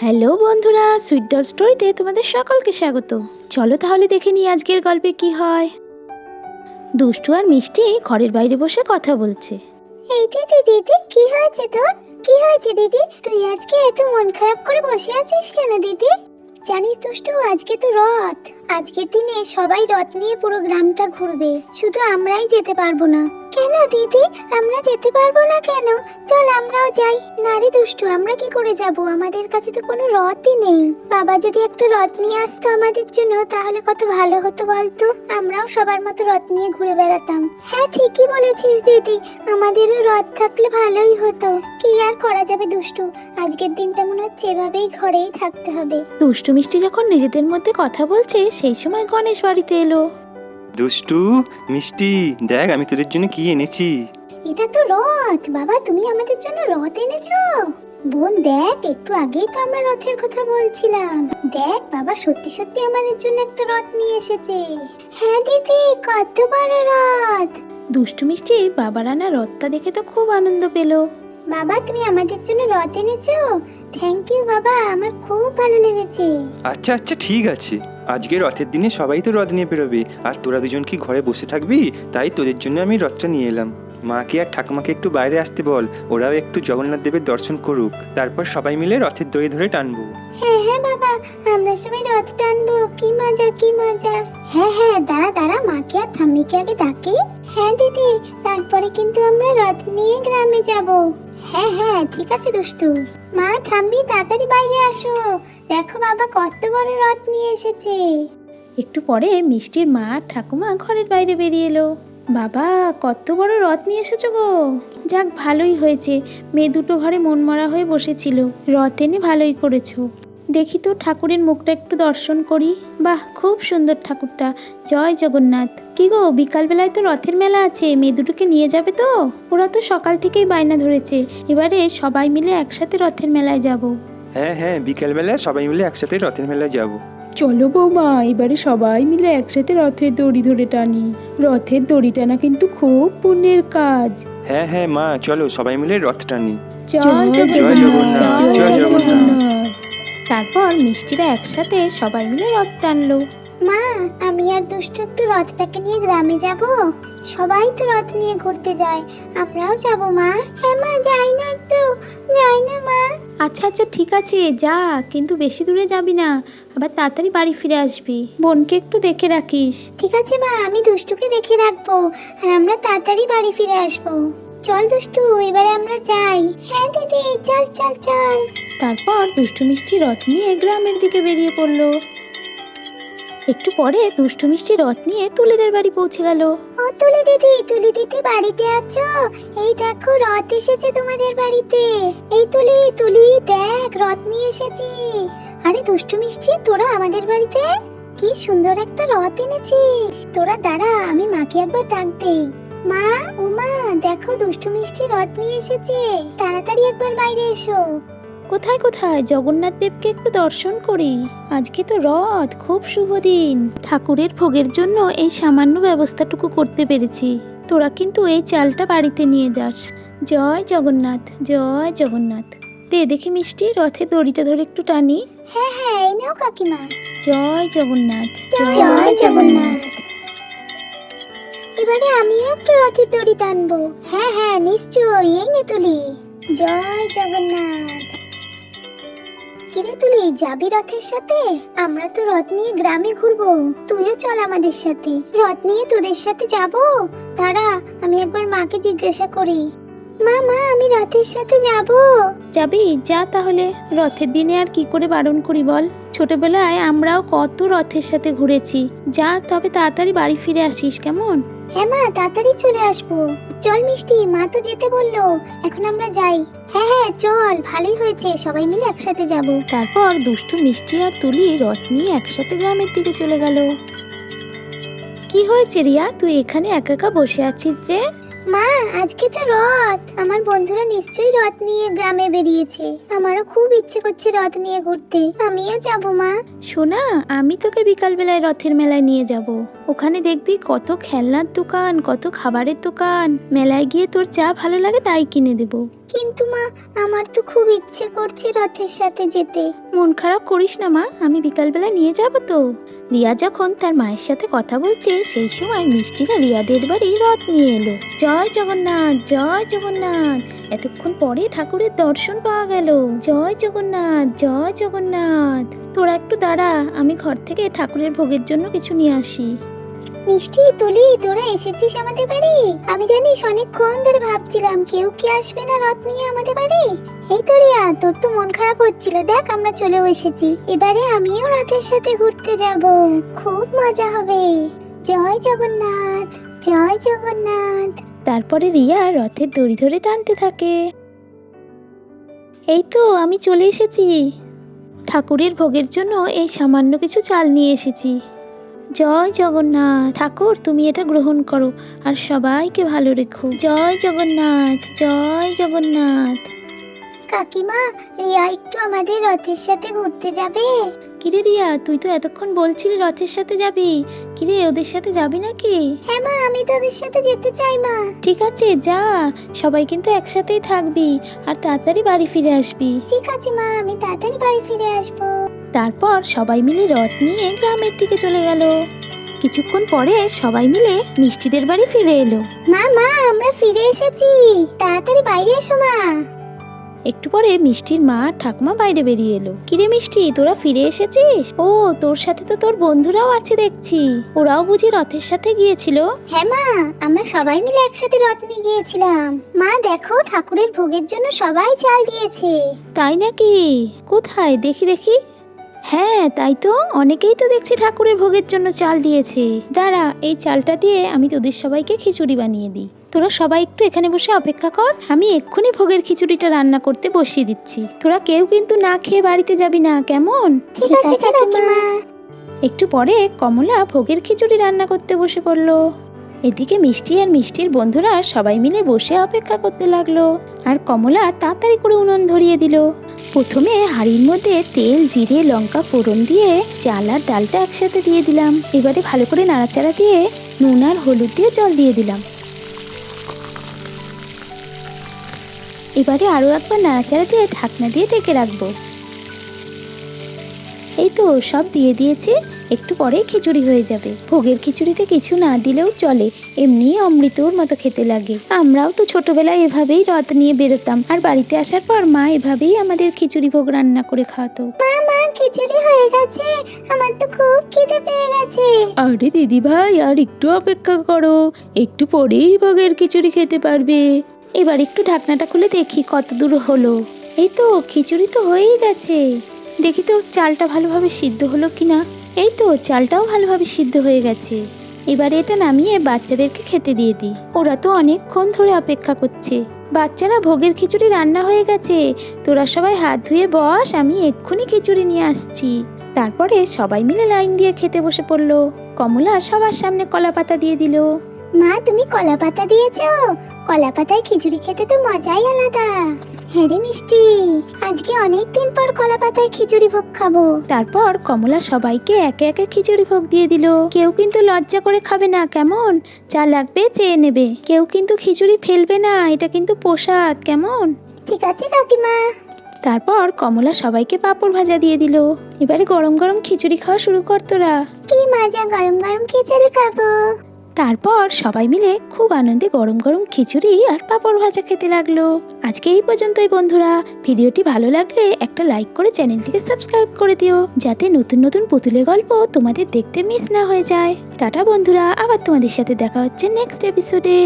Hello বন্ধুরা sweet doll স্টোরিতে তোমাদের সকলকে স্বাগত। চলো তাহলে দেখে নিই আজকের গল্পে কি হয়। দুষ্টু আর মিষ্টি ঘরের বাইরে বসে কথা বলছে। এই দিদি দিদি, কি হয়েছে তোর? কি হয়েছে দিদি? তুই আজকে এত মন খারাপ করে বসে আছিস কেন দিদি? জানিস দুষ্টু, আজকে তো রথ। আজকের দিনে সবাই রথ নিয়ে পুরো গ্রামটা ঘুরবে। শুধু আমরাই যেতে পারব না। কেন দিদি? আমরা যেতে পারব না কেন? চল আমরাও যাই। নারী দুষ্টু, আমরা কি করে যাব? আমাদের কাছে তো কোনো রথই নেই। বাবা যদি একটা রথ নিয়ে আসতো আমাদের জন্য, তাহলে কত ভালো হতো বলতো? আমরাও সবার মতো রথ নিয়ে ঘুরে বেড়াতাম। হ্যাঁ ঠিকই বলেছিস দিদি। আমাদেরও রথ থাকলে ভালোই হতো। কি আর করা যাবে দুষ্টু? আজকের দিনটা মনে হচ্ছে এভাবেই ঘরেই থাকতে হবে। দুষ্টু মিষ্টি যখন নিজেদের মধ্যে কথা বলছে সেই সময় গণেশ বাড়িতে এলো। দুষ্টু মিষ্টি দেখ আমি তোদের জন্য কি এনেছি। এটা তো রথ। বাবা তুমি আমাদের জন্য রথ এনেছো? বোন দেখ একটু আগেই তো আমরা রথের কথা বলছিলাম। দেখ বাবা সত্যি সত্যি আমাদের জন্য একটা রথ নিয়ে এসেছে। হ্যাঁ দিদি কত বড় রথ! দুষ্টু মিষ্টি বাবার আনা রথটা দেখে তো খুব আনন্দ পেল। বাবা, তুমি আমাদের জন্য রথ এনেছো? থ্যাংক ইউ বাবা, আমার খুব ভালো লেগেছে। আচ্ছা আচ্ছা ঠিক আছে। আজকে রথের দিনে সবাই তো রথ নিয়ে বেরোবে। আর তোরা দুজন কি ঘরে বসে থাকবি? তাই তোদের জন্য আমি রথটা নিয়ে এলাম। মাকে আর ঠাকুমাকে একটু বাইরে আসতে বল ওরাও একটু জগন্নাথ দেবের দর্শন করুক। তারপর সবাই মিলে রথের দড়ি ধরে টানবো। হ্যাঁ হ্যাঁ বাবা আমরা সবাই রথ টানবো কি মজা কি মজা। হ্যাঁ হ্যাঁ দাঁড়া দাঁড়া মাকে আর ঠাম্মিকে আগে ডাকি। হ্যাঁ দিদি তারপরে কিন্তু আমরা রথ নিয়ে গ্রামে যাব। হ্যাঁ হ্যাঁ ঠিক আছে দুষ্টু। মা ঠাম্মি তাড়াতাড়ি বাইরে আসো। দেখো বাবা কত বড় রথ নিয়ে এসেছে। একটু পরে মিষ্টির মা ঠাকুমা ঘরের বাইরে বেরিয়ে এলো। বাবা, কত বড় রথ নিয়ে এসেছ গো। যাক, ভালোই হয়েছে। মেয়ে দুটো ঘরে মন মরা হয়ে বসেছিল। রথ এনে ভালোই করেছ। দেখি তো ঠাকুরের মুখটা একটু দর্শন করি। বাহ, খুব সুন্দর ঠাকুরটা। জয় জগন্নাথ। কি গো, বিকালবেলায় তো রথের মেলা আছে। মেয়ে দুটোকে নিয়ে যাবে তো? ওরা তো সকাল থেকেই বায়না ধরেছে। এবারে সবাই মিলে একসাথে রথের মেলায় যাব। হ্যাঁ হ্যাঁ বিকেলবেলা সবাই মিলে একসাথে রথের মেলায় যাব। চলো বৌমা এবারে সবাই মিলে একসাথে রথের দড়ি ধরে টানি। রথের দড়ি টানা কিন্তু খুব পুণ্যের কাজ। হ্যাঁ হ্যাঁ মা চলো সবাই মিলে রথ টানি। জয় জয় জগন্নাথ। তারপর মিষ্টিরা একসাথে সবাই মিলে রথ টানলো। মা আমি আর দুষ্টু একটু রথটাকে নিয়ে গ্রামে যাব। সবাই তো রথ নিয়ে ঘুরতে যায়। আমরাও যাব মা। হ্যাঁ মা যাই না একটু। যাই না মা। আচ্ছা আচ্ছা ঠিক আছে যা। কিন্তু বেশি দূরে যাবি না। আবার তাড়াতাড়ি বাড়ি ফিরে আসবি। বোনকে একটু দেখে রাখিস। ঠিক আছে মা আমি দুষ্টুকে দেখে রাখব। আর আমরা তাড়াতাড়ি বাড়ি ফিরে আসব। চল দুষ্টু এবারে আমরা যাই। হ্যাঁ দিদি চল চল চল। তারপর দুষ্টু মিষ্টি রথ নিয়ে গ্রামের দিকে বেরিয়ে পড়ল। একটু পরে দুষ্টু মিষ্টি রথ নিয়ে তুলিদের বাড়ি পৌঁছে গেল। ও তুলি দিদি তুলি দিদি বাড়িতে আছো? এই দেখো রথ এসেছে তোমাদের বাড়িতে। এই তুলি তুলি, দেখ, রথ নিয়ে এসেছি। আরে দুষ্টু মিষ্টি, তোরা আমাদের বাড়িতে? কি সুন্দর একটা রথ এনেছিস। তোরা দাঁড়া, আমি মাকে একবার ডাক দেই। মা ও মা দেখো দুষ্টু মিষ্টি রথ নিয়ে এসেছে। তাড়াতাড়ি একবার বাইরে এসো। কোথায় কোথায়? জগন্নাথ দেবকে একটু দর্শন করি। আজকে তো রথ খুব শুভ দিন। ঠাকুরের ভোগের জন্য এই সামান্য ব্যবস্থাটুকু করতে পেরেছি। তোরা কিন্তু এই চালটা বাড়িতে নিয়ে যাস। জয় জগন্নাথ জয় জগন্নাথ। দে দেখি মিষ্টি রথে দড়িটা ধরে একটু টানি। হ্যাঁ হ্যাঁ এই নাও কাকিমা। জয় জগন্নাথ জয় জগন্নাথ। এবারে আমিও একটু রথের দড়ি টানবো। হ্যাঁ হ্যাঁ নিশ্চয়ই এই নে তুলি। জয় জগন্নাথ। কিরে তুলি যাবি রথের সাথে? আমরা তো রথ নিয়ে গ্রামে ঘুরবো। তুইও চল আমাদের সাথে। রথ নিয়ে তোদের সাথে যাব? দাঁড়া, আমি একবার মাকে জিজ্ঞাসা করি। মা মা, আমি রথের সাথে যাব। যাবি? যা তাহলে। রথের দিনে আর কি করে বারণ করি বল। ছোটবেলায় আমরাও কত রথের সাথে ঘুরেছি। যা, তবে তাড়াতাড়ি বাড়ি ফিরে আসিস, কেমন? হ্যাঁ মা, তাড়াতাড়ি চলে আসব। চল মিষ্টি, মা তো যেতে বলল, এখন আমরা যাই। হ্যাঁ হ্যাঁ চল, ভালোই হয়েছে, সবাই মিলে একসাথে যাব। তারপর দুষ্টু মিষ্টি আর তুলি রথ নিয়ে একসাথে গ্রামের দিকে চলে গেল। কি হয়েছে রিয়া? তুই এখানে একা একা বসে আছিস যে? মা আজকে তো রথ। আমার বন্ধুরা নিশ্চয়ই রথ নিয়ে গ্রামে বেরিয়েছে। আমারও খুব ইচ্ছে করছে রথ নিয়ে ঘুরতে। আমিও যাব মা। সোনা আমি তোকে বিকালবেলায় রথের মেলায় নিয়ে যাব। ওখানে দেখবি কত খেলনার দোকান কত খাবারের দোকান। মেলায় গিয়ে তোর যা ভালো লাগে তাই কিনে দেবো। কিন্তু মা আমার তো খুব ইচ্ছে করছে রথের সাথে যেতে। মন খারাপ করিস না মা। আমি বিকালবেলা নিয়ে যাব তো। রিয়া যখন তার মায়ের সাথে কথা বলছে, সেই সময় মিষ্টিরা রিয়াদের বাড়ি রথ নিয়ে এলো। জয় জগন্নাথ জয় জগন্নাথ। এতক্ষণ পরে ঠাকুরের দর্শন পাওয়া গেল। জয় জগন্নাথ জয় জগন্নাথ। তোরা একটু দাঁড়া, আমি ঘর থেকে ঠাকুরের ভোগের জন্য কিছু নিয়ে আসি। মিষ্টি তুলি, তোরা এসেছিস আমাদের বাড়ি? আমি জানিস অনেকক্ষণ ধরে ভাবছিলাম কেউ কি আসবে না রথ নিয়ে আমাদের বাড়ি? এই তো রিয়া, তোর তো মন খারাপ হচ্ছিল। দেখ, আমরা চলেও এসেছি। এবারে আমিও রথের সাথে ঘুরতে যাব। খুব মজা হবে। জয় জগন্নাথ জয় জগন্নাথ। তারপরে রিয়া রথের দড়ি ধরে টানতে থাকে। এই তো, আমি চলে এসেছি। ঠাকুরের ভোগের জন্য এই সামান্য কিছু চাল নিয়ে এসেছি। জয় জগন্নাথ ঠাকুর তুমি এটা গ্রহণ করো আর সবাইকে ভালো রেখো। জয় জগন্নাথ জয় জগন্নাথ। কাকিমা রিয়া একটু আমাদের রথের সাথে ঘুরতে যাবে? কিরে রিয়া তুই তো এতক্ষণ বলছিলি রথের সাথে যাবি। কিরে ওদের সাথে যাবি নাকি? হ্যাঁ মা আমি তোদের সাথে যেতে চাই মা। ঠিক আছে যা। সবাই কিন্তু একসাথেই থাকবি আর তাড়াতাড়ি বাড়ি ফিরে আসবি। ঠিক আছে মা আমি তাড়াতাড়ি বাড়ি ফিরে আসব। তারপর সবাই মিলে রথ নিয়ে গ্রামের দিকে চলে গেল। কিছুক্ষণ পরে সবাই মিলে মিষ্টিদের বাড়ি ফিরে এলো। মা মা আমরা ফিরে এসেছি। তাড়াতাড়ি বাইরে এসো মা। একটু পরে মিষ্টির মা ঠাকুমা বাইরে বেরিয়ে এলো। কিরে মিষ্টি তোরা ফিরে এসেছিস? ও তোর সাথে তো তোর বন্ধুরাও আছে দেখছি। ওরাও বুঝি রথের সাথে গিয়েছিল? হ্যাঁ মা আমরা সবাই মিলে একসাথে রথ নিয়ে গিয়েছিলাম। মা দেখো ঠাকুরের ভোগের জন্য সবাই চাল দিয়েছে। তাই নাকি? কোথায়? দেখি দেখি। হ্যাঁ তাই তো। অনেকেই তো দেখছি ঠাকুরের ভোগের জন্য চাল দিয়েছে। দাঁড়া এই চালটা দিয়ে আমি তোদের সবাইকে খিচুড়ি বানিয়ে দিই। তোরা সবাই একটু এখানে বসে অপেক্ষা কর আমি এক্ষুনি ভোগের খিচুড়িটা রান্না করতে বসিয়ে দিচ্ছি। তোরা কেউ কিন্তু না খেয়ে বাড়িতে যাবি না কেমন? ঠিক আছে একটু পরে কমলা ভোগের খিচুড়ি রান্না করতে বসে পড়ল। এদিকে মিষ্টি আর মিষ্টির বন্ধুরা সবাই মিলে বসে অপেক্ষা করতে লাগল। আর কমলা তাড়াতাড়ি করে উনুন ধরিয়ে দিল। প্রথমে হাঁড়ির মধ্যে তেল, জিরে, লঙ্কা ফোড়ন দিয়ে চাল আর ডালটা একসাথে দিয়ে দিলাম। এবারে ভালো করে নাড়াচাড়া দিয়ে নুন আর হলুদ দিয়ে জল দিয়ে দিলাম। এবারে আরও একবার নাড়াচাড়া দিয়ে ঢাকনা দিয়ে ঢেকে রাখব। এই তো সব দিয়ে দিয়েছে একটু পরেই খিচুড়ি হয়ে যাবে। ভোগের খিচুড়িতে কিছু না দিলেও চলে এমনি অমৃতর মতো খেতে লাগে। আমরাও তো ছোটবেলায় এভাবেই রথ নিয়ে বেরোতাম আর বাড়িতে আসার পর মা এভাবেই আমাদের খিচুড়ি ভোগ রান্না করে খাওয়াতো। মা মা খিচুড়ি হয়ে গেছে আমার তো খুব খিদে পেয়ে গেছে। আরে দিদি ভাই আর একটু অপেক্ষা করো একটু পরেই ভোগের খিচুড়ি খেতে পারবে। এবার একটু ঢাকনাটা খুলে দেখি কত দূর হলো। এই তো খিচুড়ি তো হয়েই গেছে। দেখি তো চালটা ভালোভাবে সিদ্ধ হলো কিনা। এই তো, চালটাও ভালোভাবে সিদ্ধ হয়ে গেছে। এবারে এটা নামিয়ে বাচ্চাদেরকে খেতে দিয়ে দিই। ওরা তো অনেকক্ষণ ধরে অপেক্ষা করছে। বাচ্চারা, ভোগের খিচুড়ি রান্না হয়ে গেছে। তোরা সবাই হাত ধুয়ে বস, আমি এক্ষুনি খিচুড়ি নিয়ে আসছি। তারপরে সবাই মিলে লাইন দিয়ে খেতে বসে পড়ল। কমলা সবার সামনে কলা পাতা দিয়ে দিল। মা, তুমি কলা পাতা দিয়েছ? কলা পাতায় খিচুড়ি খেতে তো মজাই আলাদা। হ্যাঁ রে মিষ্টি আজকে অনেক দিন পর কলা পাতায় খিচুড়ি ভোগ খাব। তারপর কমলা সবাইকে একে একে খিচুড়ি ভোগ দিয়ে দিল। কেউ কিন্তু লজ্জা করে খাবে না কেমন? যা লাগবে চেয়ে নেবে। কেউ কিন্তু খিচুড়ি ফেলবে না এটা কিন্তু প্রসাদ কেমন? ঠিক আছে কাকিমা। তারপর কমলা সবাইকে পাঁপড় ভাজা দিয়ে দিল। এবারে গরম গরম খিচুড়ি খাওয়া শুরু কর তোরা। কি মজা গরম গরম খিচুড়ি খাব। তারপর সবাই মিলে খুব আনন্দে গরম গরম খিচুড়ি আর পাঁপড় ভাজা খেতে লাগল। আজকে এই পর্যন্তই বন্ধুরা। ভিডিওটি ভালো লাগলে একটা লাইক করে চ্যানেলটিকে সাবস্ক্রাইব করে দিও, যাতে নতুন নতুন পুতুলে গল্প তোমাদের দেখতে মিস না হয়ে যায়। টাটা বন্ধুরা, আবার তোমাদের সাথে দেখা হচ্ছে নেক্সট এপিসোডে